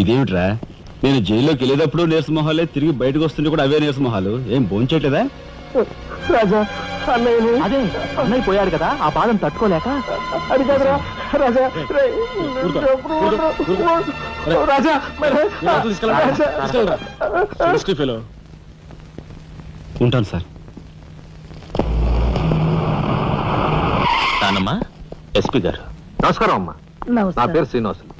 ఇదేమిట్రా? నేను జైల్లోకి వెళ్ళేటప్పుడు నీరసమొహాలే తిరిగి బయటకు వస్తుంటే కూడా అవే నీరసమొహాలు. ఏం భోంచేయట్లేదా? రాజా అన్నయ్యని. అదే అన్నయ్య పోయాడు కదా ఆ బాధను తట్టుకోలేక. అది కాదురా రాజా రేయ్, ఊరుకో, ఎప్పుడు ఊరుకో, ఊరుకో. ఊరుకో. రాజా మరి- రాజా. ఉంటాను సార్. నానమ్మా ఎస్పీ గారు. నమస్కారం అమ్మా. నా నమస్కారం పేరు శ్రీనివాసులు.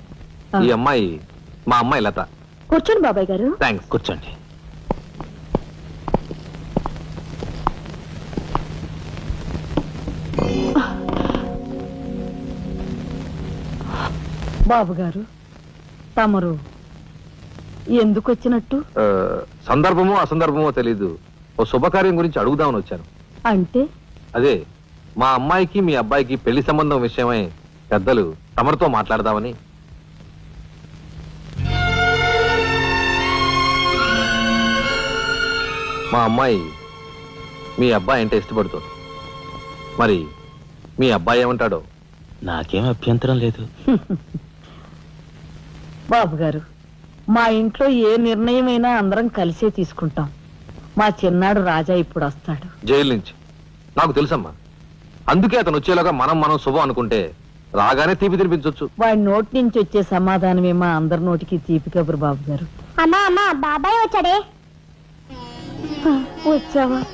ఈ అమ్మాయి మా అమ్మాయి లత. కూర్చోండి బాబాయ్ గారు. థ్యాంక్స్ కూర్చోండి. బాబు గారు తమరు ఎందుకు వచ్చినట్టు? ఆ, సందర్భమో అసందర్భమో తెలీదు. ఓ శుభకార్యం గురించి అడుగుదామని వచ్చాను. అంటే? అదే మా అమ్మాయికి మీ అబ్బాయికి పెళ్ళి సంబంధం విషయమై పెద్దలు తమరితో మాట్లాడదామని మా అమ్మాయి మీ అబ్బాయి అంటే ఇష్టపడుతుంది. మరి మీ అబ్బాయి ఏమంటాడో? నాకేం అభ్యంతరం లేదు. బాబు గారు మా ఇంట్లో ఏ నిర్ణయమైనా అందరం కలిసే తీసుకుంటాం. మా చిన్నాడు రాజా ఇప్పుడు వస్తాడు. జైలు నుంచి. నాకు తెలుసమ్మా. అందుకే అతను వచ్చేలాగా మనం మనం శుభం అనుకుంటే రాగానే తీపి తినిపించవచ్చు వాడి నోటి నుంచి వచ్చే సమాధానమే మా అందరి నోటికి తీపి కబురు బాబు గారు అమ్మా అమ్మా బాబాయ్ వచ్చాడే. వచ్చావా?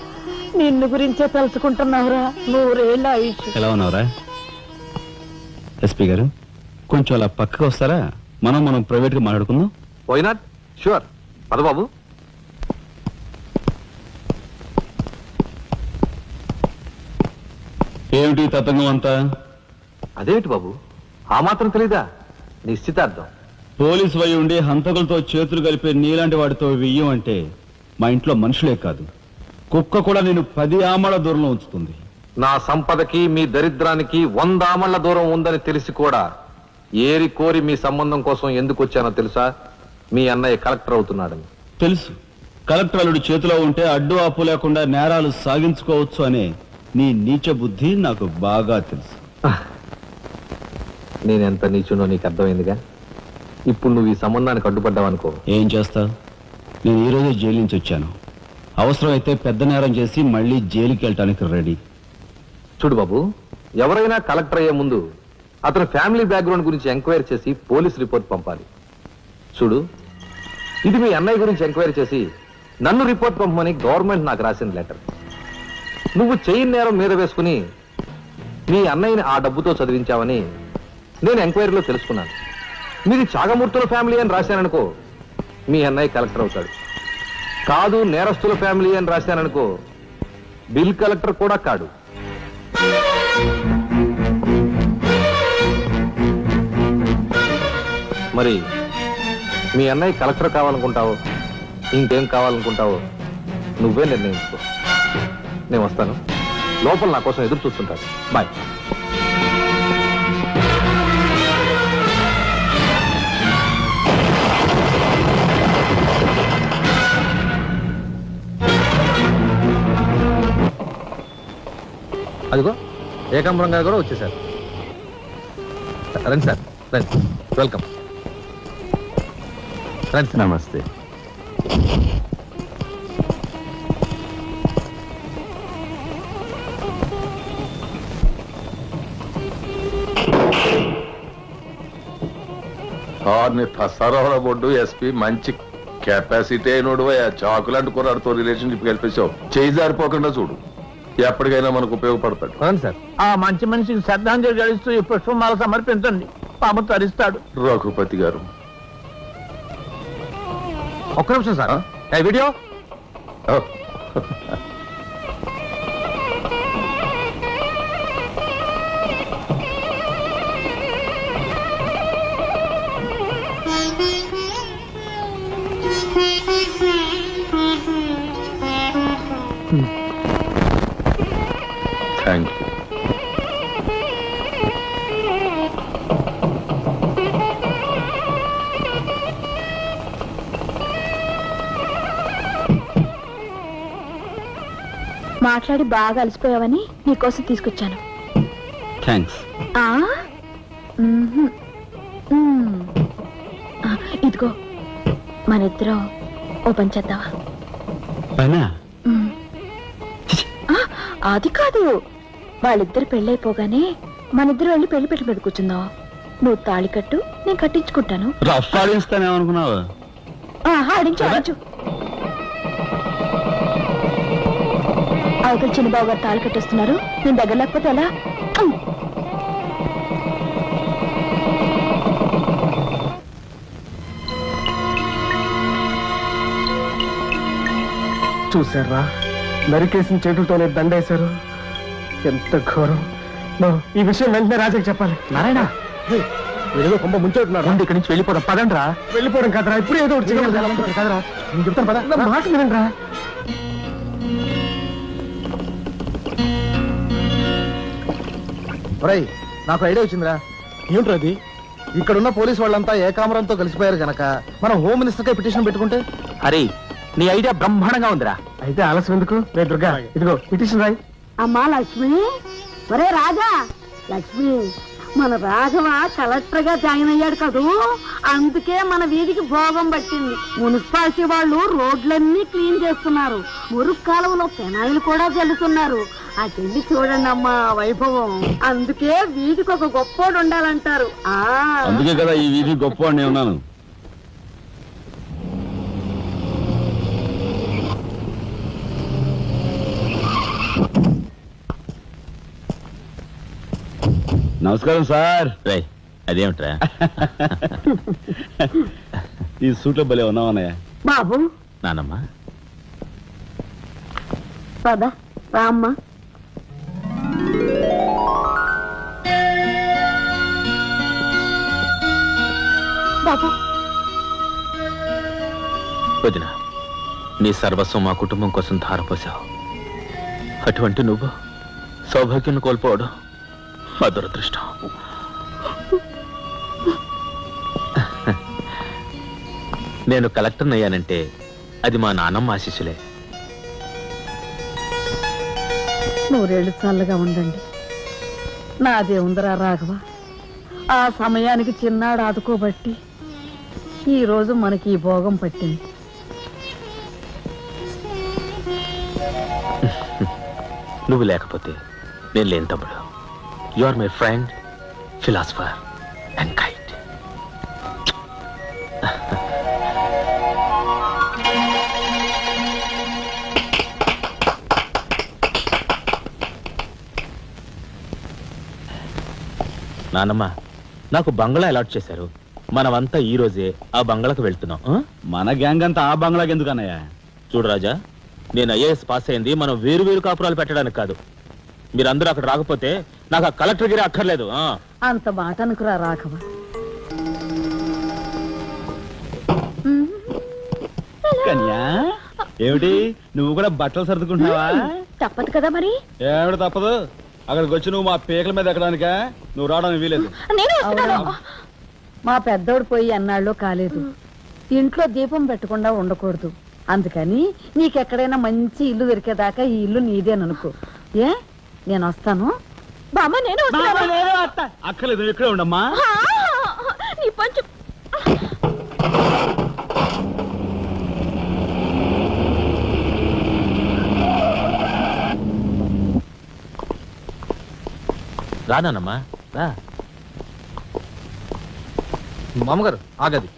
నిన్ను గురించే తలుచుకుంటున్నావురా. నూరేళ్ళ ఆయుష్. ఎలా ఉన్నావురా? ఎస్పీ గారు కొంచెం అలా పక్కకు వస్తారా? మనం మనం ప్రైవేట్గా మాట్లాడుకుందాం. వై నాట్ షూర్ పద బాబు. ఏమిటి తతంగం అంతా? అదేమిటి బాబు? ఆ మాత్రం తెలీదా? నిశ్చితార్థం. పోలీసు వై ఉండి హంతకులతో చేతులు కలిపే నీలాంటి వాడితో వెయ్యం అంటే మా ఇంట్లో మనుషులే కాదు. కుక్క కూడా నేను పది ఆమల దూరంలో ఉంచుతుంది. నా సంపదకి మీ దరిద్రానికి వంద ఆమళ్ళ దూరం ఉందని తెలిసి కూడా ఏరి కోరి మీ సంబంధం కోసం ఎందుకు వచ్చానో తెలుసా? మీ అన్నయ్య కలెక్టర్ అవుతున్నాడని. తెలుసు. కలెక్టర్ అల్లుడి చేతిలో ఉంటే అడ్డు ఆపు లేకుండా నేరాలు సాగించుకోవచ్చు అనే నీ నీచ బుద్ధి నాకు బాగా తెలుసు. నేనెంత నీచునో నీకు అర్థమైందిగా? ఇప్పుడు నువ్వు ఈ సంబంధానికి అడ్డుపడ్డావనుకో. ఏం చేస్తావు? నేను ఈ రోజే జైలు నుంచి వచ్చాను. అవసరమైతే పెద్ద నేరం చేసి మళ్ళీ జైలుకి వెళ్ళటానికి రెడీ. చూడు బాబు ఎవరైనా కలెక్టర్ అయ్యే ముందు అతను ఫ్యామిలీ బ్యాక్గ్రౌండ్ గురించి ఎంక్వైరీ చేసి పోలీస్ రిపోర్ట్ పంపాలి. చూడు ఇది మీ అన్నయ్య గురించి ఎంక్వైరీ చేసి నన్ను రిపోర్ట్ పంపమని గవర్నమెంట్ నాకు రాసిన లెటర్. నువ్వు చెయ్యి నేరం మీద వేసుకుని మీ అన్నయ్యని ఆ డబ్బుతో చదివించావని నేను ఎంక్వైరీలో తెలుసుకున్నాను. మీది చాగమూర్తుల ఫ్యామిలీ అని రాశాననుకో మీ అన్నయ్య కలెక్టర్ అవుతాడు. కాదు నేరస్తుల ఫ్యామిలీ అని రాశాననుకో బిల్ కలెక్టర్ కూడా కాడు. మరి మీ అన్నయ్య కలెక్టర్ కావాలనుకుంటావో ఇంకేం కావాలనుకుంటావో నువ్వే నిర్ణయించుకో. నేను వస్తాను. లోపల నా కోసం ఎదురు చూస్తుంటాను. బాయ్. అదిగో ఏకాంబరం గారు కూడా వచ్చేసారు. రండి సార్ రండి. వెల్కమ్. రండి సార్. నమస్తే. కార్ని బొడ్డు ఎస్పీ మంచి కెపాసిటీ అయినోడు ఆ చాకులాంటి కుర్రాడితో రిలేషన్షిప్ కలిపేసావు చేయి జారిపోకుండా చూడు. ఎప్పటికైనా మనకు ఉపయోగపడతాడు. రండి సార్. ఆ మంచి మనిషికి శ్రద్ధాంజలి గడిస్తూ ఈ పుష్పమాల సమర్పించండి. పాము తరిస్తాడు. రఘుపతి గారు. ఒక్క నిమిషం సార్. ఏ వీడియో? ఓ, మాట్లాడి బాగా అలసిపోయావని నీకోసం తీసుకొచ్చాను. థ్యాంక్స్ ఇదిగో మన ఇద్దరం ఓ పని. ఆ, అది కాదు. వాళ్ళిద్దరు పెళ్ళైపోగానే మన ఇద్దరు వెళ్ళి పెళ్ళి పెట్టి మీద కూర్చుందాం. నువ్వు తాళి కట్టు నేను కట్టించుకుంటాను. రఫ్ ఆడించు ఆడించు. అవతల చిన్నబాబు గారు తాళి కట్టేస్తున్నారు. నేను దగ్గర లేకపోతే ఎలా. చూసారా నరికేసిన చేతులతోనే దండేశారు. ఎంత ఘోరం. నో, ఈ విషయం వెంటనే రాజాకి చెప్పాలి. నారాయణ! ఏదో కొంప ముంచెట్టున్నారు ముందు ఇక్కడి నుంచి వెళ్ళిపోదాం. పదండ్రా. వెళ్ళిపోవడం కదరా ఇప్పుడు ఏదో ఒకటి చేయాలి. కదరా నేను చెప్తాను పద. నా మాట వినండి రా నాకు ఐడియా వచ్చిందిరా. ఏమిట్రా అది? ఇక్కడున్న పోలీస్ వాళ్ళంతా ఏకామరంతో కలిసిపోయారు గనక మనం హోమ్ మినిస్టర్ కే పిటిషన్ పెట్టుకుంటే? హరి నీ ఐడియా బ్రహ్మాండంగా ఉందిరా. అయితే ఆలస్యం ఎందుకు? రే దుర్గా ఇదిగో పిటిషన్ రాయి. అమ్మా లక్ష్మి. ఒరే రాజా. లక్ష్మి. మన రాఘవ కలెక్టర్గా జాయిన్ అయ్యాడు కదూ? అందుకే మన వీధికి భోగం పట్టింది. మున్సిపాలిటీ వాళ్ళు రోడ్లన్నీ క్లీన్ చేస్తున్నారు. మురుగు కాలువలో పెనాయిలు కూడా చల్లుతున్నారు ఆ చెల్లి చూడండి అమ్మా వైభవం. అందుకే వీధికి ఒక గొప్పోడు ఉండాలంటారు. ఆ. అందుకే కదా ఈ వీధి గొప్ప ఉన్నాను నమస్కారం సార్. రై అదేమిట్రా? ఈ సూట్లో భలే ఉన్నామన్నయ్య బాబు. నానమ్మా పద రామ్మా బాబు. వదిన నీ సర్వస్వం మా కుటుంబం కోసం ధారపోసావు. అటువంటి నువ్వు సౌభాగ్యం కోల్పోవడం మా దురదృష్టం నేను కలెక్టర్ అయ్యానంటే అది మా నాన్నమ్మ ఆశీస్సులే. నూరేళ్ళు చల్లగా ఉండండి. నాదే ఉందరా రాఘవ? ఆ సమయానికి చిన్నాడు ఆదుకోబట్టి ఈ రోజు మనకి ఈ భోగం పట్టింది. నువ్వు లేకపోతే నేను లేని తమ్ముడు. You are my friend philosopher and guide నానమ్మ నాకు బంగ్లా అలాట్ చేశారు. మనమంతా ఈ రోజే ఆ బంగ్లాకు వెళ్తున్నాం. ఆ? మన గ్యాంగ్ అంతా ఆ బంగ్లాకి ఎందుకు అన్నయ్య చూడు రాజా నేను ఐఏఎస్ పాస్ అయింది మనం వేరు వేరు కాపురాలు పెట్టడానికి కాదు. మీరందరూ అక్కడ రాకపోతే నాకు ఆ కలెక్టర్ గిరి అక్కర్లేదు ఆ. అంత మాట అనుకురా రాఘవ. కన్యా ఏమిటి? నువ్వు కూడా బట్టలు సర్దుకుంటున్నావా? తప్పదు కదా మరి. ఏమిటి తప్పదు? అక్కడికి వచ్చి నువ్వు మా పీకల మీద ఎక్కడానికా? నువ్వు రావడానికి వీలేదు నేను వస్తున్నాను. అవునా? మా పెద్దోడు పోయి అన్నాళ్ళు కాలేదు. ఇంట్లో దీపం పెట్టకుండా ఉండకూడదు. అందుకని నీకెక్కడైనా మంచి ఇల్లు దొరికేదాకా ఈ ఇల్లు నీదేననుకో. ఏ? నేను వస్తాను. బామ్మ నేను అక్కర్లేదు నువ్వు ఇక్కడే ఉండమ్మా. ఆ, నీ పంచు. రానానమ్మా రా. మామగారు ఆగది.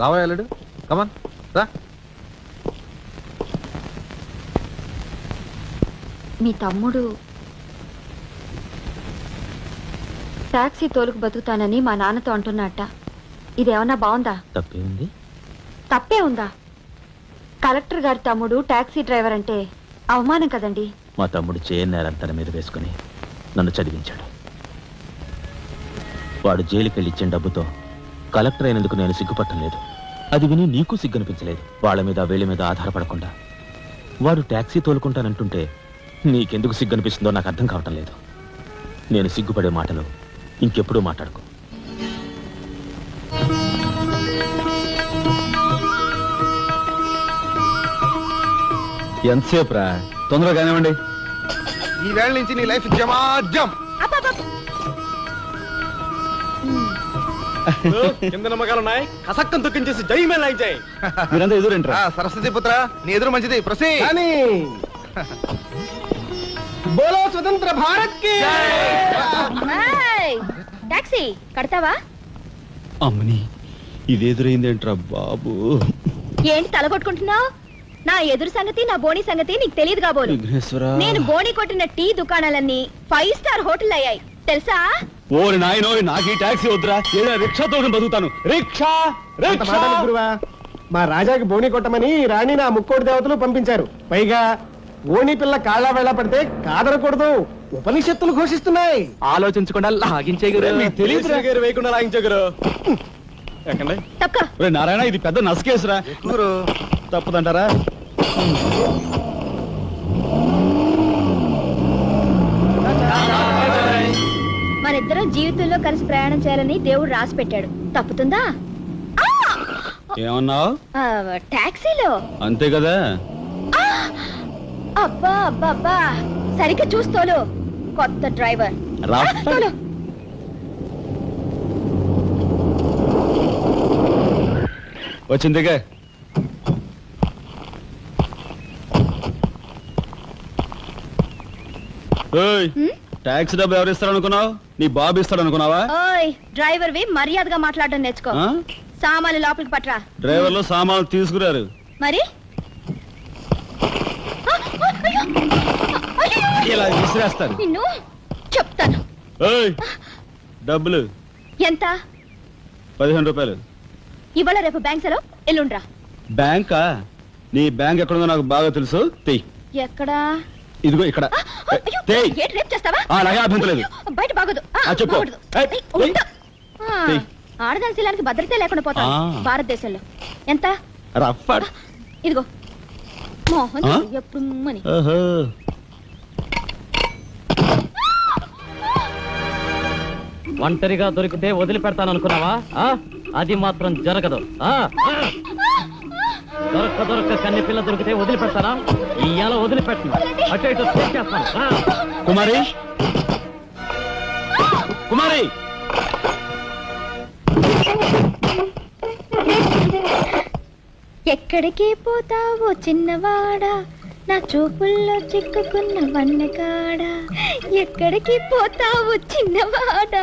రావాయలుడు కమన్ రా. మీ తమ్ముడు టాక్సీ తోలుకు బతుకుతానని మా నాన్నతో అంటున్నట్ట. ఇదేమన్నా బాగుందా? తప్పే ఉంది తప్పే ఉందా? కలెక్టర్ గారి తమ్ముడు టాక్సీ డ్రైవర్ అంటే అవమానం కదండి. మా తమ్ముడు చేయన్నారని తన మీద వేసుకుని నన్ను చదివించాడు. వాడు జైలుకెళ్ళి ఇచ్చిన డబ్బుతో కలెక్టర్ అయినందుకు నేను సిగ్గుపట్టం లేదు. అది విని నీకు సిగ్గనిపించలేదు. వాళ్ళ మీద వీళ్ళ మీద ఆధారపడకుండా. వాడు ట్యాక్సీ తోలుకుంటానంటుంటే నీకెందుకు సిగ్గనిపిస్తుందో నాకు అర్థం కావటం లేదు. నేను సిగ్గుపడే మాటలు ఇంకెప్పుడూ మాట్లాడుకో. ఎంతసేపు రా తొందరగా కానివ్వండి. ఈ వేళ నుంచి నీ లైఫ్ జమాజం. కింద నమ్మకాలు ఉన్నాయి. కసక్కం తొక్కించేసి జై మేళ జై మీరంతా ఎదురేంట్రా? ఆ, సరస్వతి పుత్ర నీ ఎదురు మంచిది. ప్రసీ. కానీ బోలో స్వతంత్ర భారత్కి టాక్సీ కడతావా? అమ్మని ఇది ఎదురైందేంట్రా బాబు? ఏంటి తలగొట్టుకుంటున్నావు నా ఎదురు సంగతి నా బోని సంగతి నీకు తెలియదు కాబోలు నేను బోని కొట్టిన టీ దుకాణాలన్నీ ఫైవ్ స్టార్ హోటల్ అయ్యాయి. తెలుసా? ఓరి నాయనో నాకు ఈ టాక్సీ వద్దురా. ఏదో రిక్షాతో బతుకుతాను. రిక్షా అంత రిక్షా! మాటలు గురువా? మా రాజాకి బోని కొట్టమని రాణి నా ముక్కోటి దేవతలు పంపించారు. పైగా ఓణి పిల్ల కాళ్ళ వేళ పడితే కాదనకూడదు ఉపనిషత్తులు ఘోషిస్తున్నాయి. ఆలోచించకుండా లాగించే తెలియదు ఎక్కండి. ఒరే నారాయణ ఇది పెద్ద నసకేసురా. గురు. తప్పదంటారా? మనిద్దరం జీవితంలో కలిసి ప్రయాణం చేయాలని దేవుడు రాసి పెట్టాడు. తప్పుతుందా? ఏమన్నావు? ఆ, టాక్సీలో. అంతే కదా? అబ్బా అబ్బా అబ్బా సరిగ్గా చూస్తోలు కొత్త డ్రైవర్. రా తోలు. వచ్చిందిగా ఏయ్, హ్మ్? టాక్సీ డబ్బు ఎవరు ఇస్తారు అనుకున్నావు నీ బాబు ఇస్తాడు అనుకున్నావా ఓయ్ డ్రైవర్ వి మర్యాదగా మాట్లాడడం నేర్చుకో. ఆ? సామాన్లు లోపలికి పట్రా డ్రైవర్లు సామాన్లు తీసుకురారు. మరి ఆ, ఆ, అయ్యో! అయ్యో! ఇలా నిన్ను చెప్తాను. ఏయ్, డబ్బులు. ఎంత? పదిహేను రూపాయలు. ఇవాళ రేపు బ్యాంక్ సెలవు ఎల్లుండ్రా. బ్యాంకా? నీ బ్యాంక్ ఎక్కడుందో నాకు బాగా తెలుసు. తెయ్. ఎక్కడా? ఇదిగో ఇక్కడ. ఆ, ఆ, అయ్యో! తెయ్. ఏంటి రేపు చేస్తావా? ఆ, అలాగే అభ్యంతరం లేదు. అయ్యో, బయట బాగోదు. ఆ, ఆ, చెప్పు. బాగోదు. ఏయ్, ఏయ్, ఏయ్. ఉండు. ఆ, ఏయ్. ఆడదాని శీలానికి భద్రత లేకుండా పోతాం ఆ. భారతదేశంలో. ఎంత? రఫ్ ఇదిగో. మోహన్ ఆ? ఎప్పుడు మని. ఓహో. ఒంటరిగా దొరికితే వదిలిపెడతాను అనుకున్నావా ఆ? అది మాత్రం జరగదు? దొరక్క దొరక్క కన్ని పిల్ల దొరికితే వదిలిపెడతానా? ఇయ్యాల వదిలిపెట్టను. అటు ఇటు చేస్తాను కుమారి? కుమారి! ఎక్కడికి పోతావో చిన్నవాడా? నా చూపుల్లో చిక్కుకున్న వన్నకాడా ఎక్కడికి పోతావో చిన్నవాడా?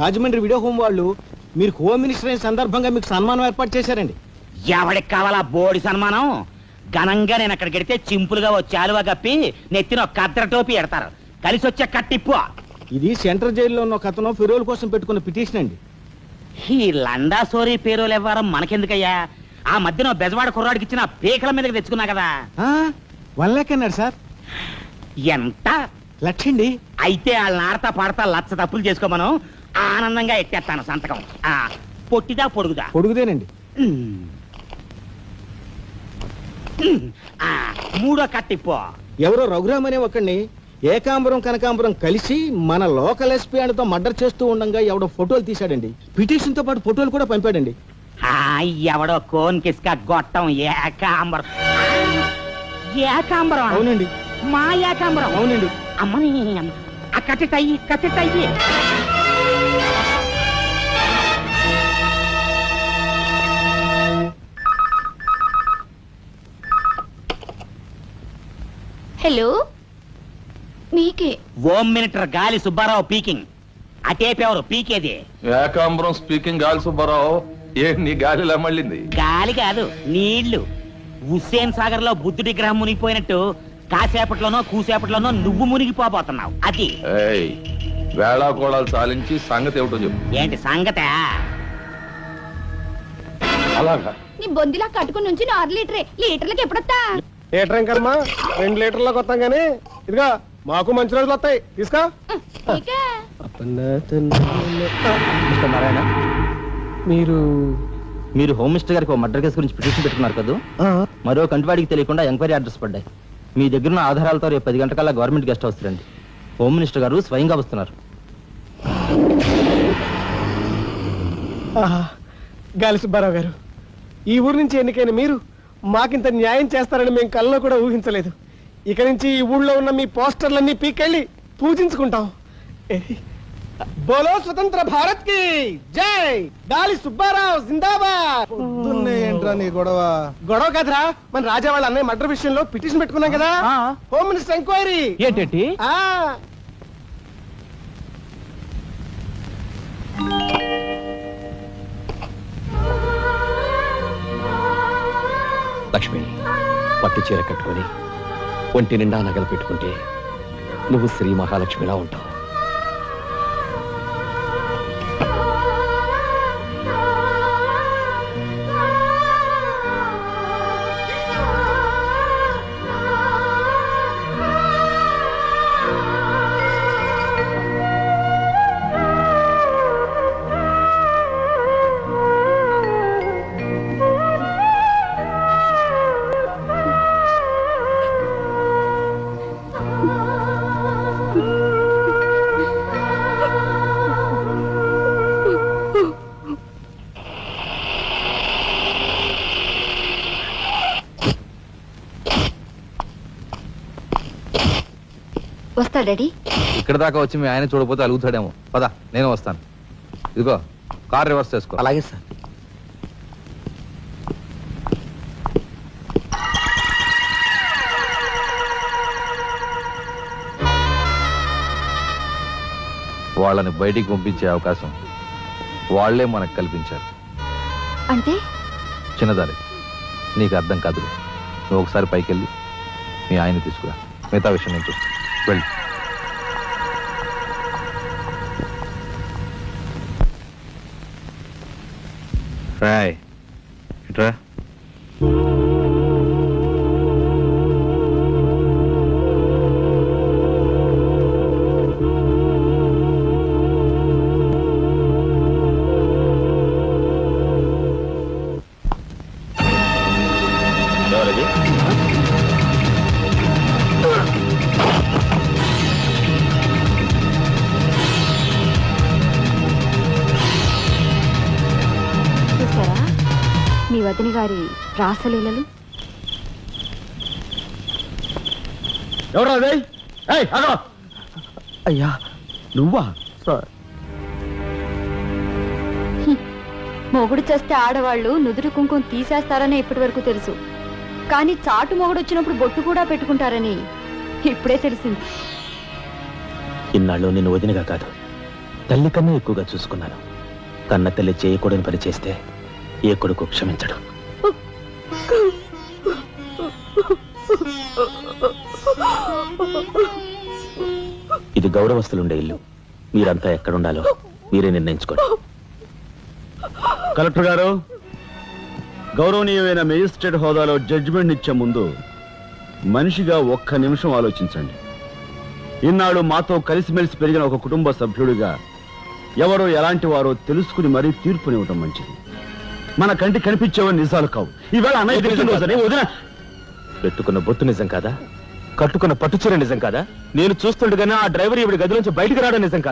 రాజమండ్రి వీడియో హోమ్ వాళ్ళు మీరు హోమ్ మినిస్టర్ అయిన సందర్భంగా మీకు సన్మానం ఏర్పాటు చేశారండి. ఎవడికి కావాలా బోడి సన్మానం? ఘనంగా నేను అక్కడికి వెడితే చింపులుగా ఓ చాలువ కప్పి నెత్తిన ఒక కద్దర టోపీ ఎడతారు. కలిసి వచ్చే కట్టిప్పు. ఇది సెంట్రల్ జైల్లో ఉన్న ఒక అతను ఫిరోల్ కోసం పెట్టుకున్న పిటిషన్ అండి. ఈ లండా సోరీ పేరోలు ఇవ్వడం మనకెందుకయ్యా? ఆ మధ్యన బెజవాడ కుర్రాడికి ఇచ్చిన పీకల మీదకి తెచ్చుకున్నా కదా. వన్ లాక్ అన్నాడు సార్. ఎంత? లక్షండి. అయితే వాళ్ళని ఆడతా పాడతా లచ్చ తప్పులు చేసుకోమను. ఆనందంగా ఎట్టేస్తాను సంతకం. ఆ, పొట్టిదా పొడుగుదా? పొడుగుదేనండి. ఉమ్. ఉమ్. ఆ, మూడో కట్టిప్పు ఎవరో రఘురామ్ అనే ఒకడిని ఏకాంబరం కనకాంబరం కలిసి మన లోకల్ ఎస్పీ తో మర్డర్ చేస్తూ ఉండగా ఎవడో ఫోటోలు తీశాడండి. పిటిషన్తో పాటు ఫోటోలు కూడా పంపాడండి. ఆ, ఎవడో కోన్ కిస్క గొట్టం ఏకాంబరం. ఏకాంబరం? అవునండి. మా ఏకాంబరం? అవునండి. అమ్మని అమ్మ. ఆ కట్టెటయ్యి కట్టెటయ్యి హలో. మీకే. Home minister Gali Subbarao peaking. అటేపెవరు పీకేది. ఏకాంబరం స్పీకింగ్ గాలి సుబ్బారావు. ఏ నీ గాలిలా మళ్ళింది? గాలి కాదు నీళ్ళు. హుస్సేన్ సాగర్లో బుద్ధుడి గ్రహం మునిగిపోయినట్టు కాసేపట్లోనో కూసేపట్లోనో నువ్వు మునిగిపోబోతున్నావు. అది. ఏయ్ వేళాకోళాలు సాలించి సంగతి ఏమిటో చెప్పు. ఏంటి సంగత? అలాగా. నీ బొందిలా కట్టుకుని నుంచి ఆరు లీటరే. లీటర్లకి ఎప్పుడొస్తా? లీటర్ ఇంకమ్మా రెండు లీటర్లకు వస్తాం కానీ ఇదిగా మాకు మంచి రోజులు వస్తాయి. తీసుకో. మీకే మిస్టర్ నారాయణ మీరు మీరు హోమ్ మినిస్టర్ గారికి మర్డర్ కేసు గురించి పిటిషన్ పెట్టుకున్నారు కదా? మరో కంటివాడికి తెలియకుండా ఎంక్వైరీ అడ్రస్ పడ్డాయి. మీ దగ్గర ఉన్న ఆధారాలతో రేపు పది గంటకల్లా గవర్నమెంట్ గెస్ట్ హౌస్ రండి. హోమ్ మినిస్టర్ గారు స్వయంగా వస్తున్నారు. గాలి సుబ్బారావు గారు ఈ ఊరు నుంచి ఎన్నికైన మీరు? మాకింత న్యాయం చేస్తారని మేము కల్లో కూడా ఊహించలేదు. ఇక నుంచి ఈ ఊళ్ళో ఉన్న మీ పోస్టర్లన్నీ పీకెళ్ళి పూజించుకుంటాం. బోలో స్వతంత్ర భారత్కి జై! గాలి సుబ్బారావు జిందాబాద్! ఏంట్రా నీ గొడవ? గొడవ కదరా మన రాజా వాళ్ళ అన్నయ్య మర్డర్ విషయంలో పిటిషన్ పెట్టుకున్నాం కదా. Home minister enquiry. ఏంటంటే? లక్ష్మి పట్టు చీర కట్టుకొని ఒంటి నిండా నగలు పెట్టుకుంటే నువ్వు శ్రీ మహాలక్ష్మిలా ఉంటావు. వస్తా డాడీ? ఇక్కడ దాకా వచ్చి మీ ఆయన చూడకపోతే అలుగుతాడేమో. పద నేను వస్తాను. ఇదిగో కార్ రివర్స్ చేసుకో. అలాగే సార్. వాళ్ళని బయటికి పంపించే అవకాశం వాళ్ళే మనకు కల్పించారు. అంటే? చిన్నదారి నీకు అర్థం కాదు నువ్వు ఒకసారి పైకి వెళ్ళి మీ ఆయన తీసుకురా. మిగతా విషయం నేను చూస్తాను వెళ్ళి. రాయ్. ఇట్రా. వదిన గారి రాసలీలలు? అయ్యా నువ్వా? సార్. మొగుడు చేస్తే ఆడవాళ్ళు నుదురు కుంకుమ తీసేస్తారని ఇప్పటి వరకు తెలుసు. కానీ చాటు మొగుడు వచ్చినప్పుడు బొట్టు కూడా పెట్టుకుంటారని ఇప్పుడే తెలిసింది. ఇన్నాళ్ళు నిన్ను వదినగా కాదు తల్లి కన్నా ఎక్కువగా చూసుకున్నాను. కన్న తల్లి చేయకూడని పని చేస్తే ఏ కొడుకు క్షమించడు. ఇది గౌరవస్తులుండే ఇల్లు. మీరంతా ఎక్కడుండాలో మీరే నిర్ణయించుకోండి. కలెక్టర్ గారు గౌరవనీయమైన మేజిస్ట్రేట్ హోదాలో జడ్జిమెంట్ ఇచ్చే ముందు మనిషిగా ఒక్క నిమిషం ఆలోచించండి. ఇన్నాడు మాతో కలిసిమెలిసి పెరిగిన ఒక కుటుంబ సభ్యుడిగా ఎవరో ఎలాంటి వారో తెలుసుకుని మరీ తీర్పునివ్వటం మంచిది. మన కంటి కనిపించేవని నిజాలు కావు. ఈవేళ అన్నయ్య పుట్టినరోజని వదిన. పెట్టుకున్న బొత్తు నిజం కాదా? కట్టుకున్న పట్టుచీర నిజం కాదా? నేను చూస్తుండగానే ఆ డ్రైవర్ ఇవిడి గదిలోంచి బయటికి రావడం నిజం కాదా?